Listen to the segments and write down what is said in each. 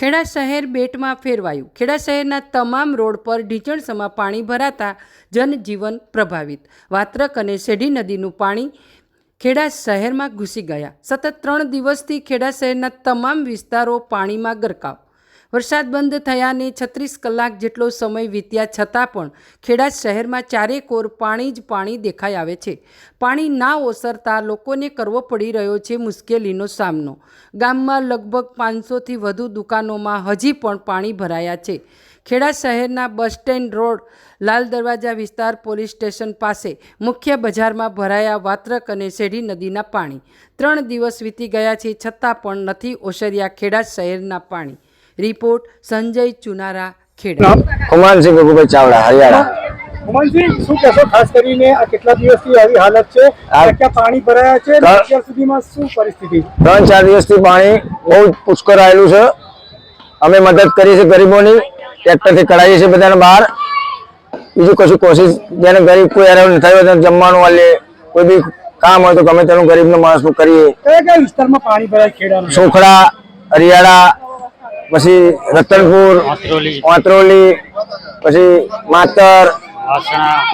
ખેડા શહેર બેટમાં ફેરવાયું. ખેડા શહેરના તમામ રોડ પર ઢીચણસમાં પાણી ભરાતા જનજીવન પ્રભાવિત. વાત્રક અને શેઢી નદીનું પાણી ખેડા શહેરમાં ઘૂસી ગયા. સતત ત્રણ દિવસથી ખેડા શહેરના તમામ વિસ્તારો પાણીમાં ગરકાવ. વરસાદ બંધ થયાને છત્રીસ કલાક જેટલો સમય વીત્યા છતાં પણ ખેડા શહેરમાં ચારેકોર પાણી જ પાણી દેખાઈ આવે છે. પાણી ના ઓસરતા લોકોને કરવો પડી રહ્યો છે મુશ્કેલીનો સામનો. ગામમાં લગભગ પાંચસોથી વધુ દુકાનોમાં હજી પણ પાણી ભરાયા છે. ખેડા શહેરના bus stand road, Lal Darwaja વિસ્તાર પોલીસ સ્ટેશન પાસે મુખ્ય બજારમાં ભરાયા વાત્રક અને શેઢી નદીના પાણી. ત્રણ દિવસ વીતી ગયા છે છતાં પણ નથી ઓસર્યા ખેડા શહેરના પાણી. રિપોર્ટ સંજય ચુનારા ખેડા. કુમાનસિંહ ગગુભાઈ ચાવડા હરિયાણા. શું કહેશો? ખાસ કરીને આ કેટલા દિવસથી આવી હાલત છે? ક્યાં પાણી ભરાયા છે? ત્રણ- અત્યાર સુધીમાં શું પરિસ્થિતિ? ત્રણ ચાર દિવસથી પાણી બહુ જ પુષ્કળ આવેલું છે. અમે મદદ કરીએ છીએ ગરીબોની. ટ્રેક્ટરથી કઢાવીએ છીએ બધાને બહાર. બીજું કશું કોશિશ જેને ગરીબ કોઈ હેરાન ન થયો તેને જમવાનું આલે કોઈ બી કામ હોય તો ગમે તેનું ગરીબનો માણસનું કરીએ. કયા કયા વિસ્તારમાં પાણી ભરાય ખેડાનું સોખડા હરિયાળા પછી રતનપુર વાંત્રોલી. પછી માતર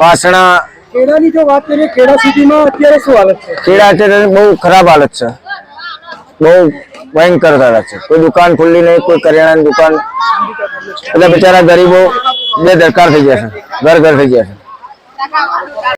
વાસણા. ખેડાની જો વાત કરીએ ખેડા સિટીમાં અત્યારે શું હાલત છે? ખેડા છે બહુ ખરાબ હાલત છે. બહુ ભયંકર હાલત છે. કોઈ દુકાન ખુલ્લી નહીં કોઈ કરિયાણાની દુકાન. એટલે બિચારા ગરીબો બે દરકાર થઈ ગયા છે. ઘર ઘર થઈ ગયા છે.